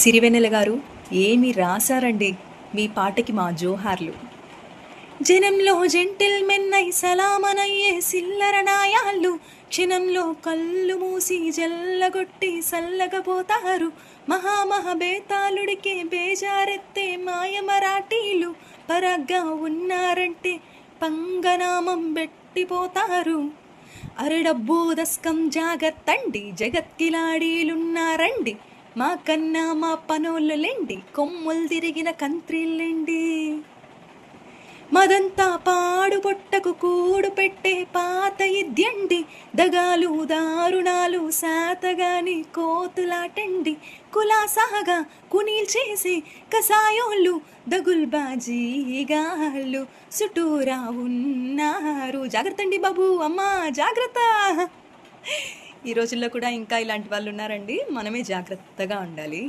సిరివెన్నెల గారు ఏమి రాశారండి మీ పాటకి మా జోహార్లు? జనంలో జెంటిల్ మెన్నై సలామనయ్యే సిల్లర నాయాళ్ళు క్షణంలో కళ్ళు మూసి జల్లగొట్టి సల్లగపోతారు. మహామహబేతాళుడికే బేజారెత్తే మాయ మరాఠీలు పరగ్గా ఉన్నారంటే పంగనామం పెట్టిపోతారు అరడబ్బోదస్కం జాగత్తండి జగత్కిలాడీలున్నారండి మా కన్నా మా పనోళ్ళులేండి కొమ్ములు తిరిగిన కంత్రిల్లేండి మదంతా పాడు పొట్టకు కూడు పెట్టే పాత ఇద్యండి దగాలు దారుణాలు శాతగాని కోతులాటండి. కులాసాగా కునీల్ చేసి కసాయోళ్ళు దగుల్బాజీగాళ్ళు చుట్టూరా ఉన్నారు. జాగ్రత్త అండి బాబు అమ్మా జాగ్రత్త. ఈ రోజుల్లో కూడా ఇంకా ఇలాంటి వాళ్ళు ఉన్నారండి మనమే జాగ్రత్తగా ఉండాలి.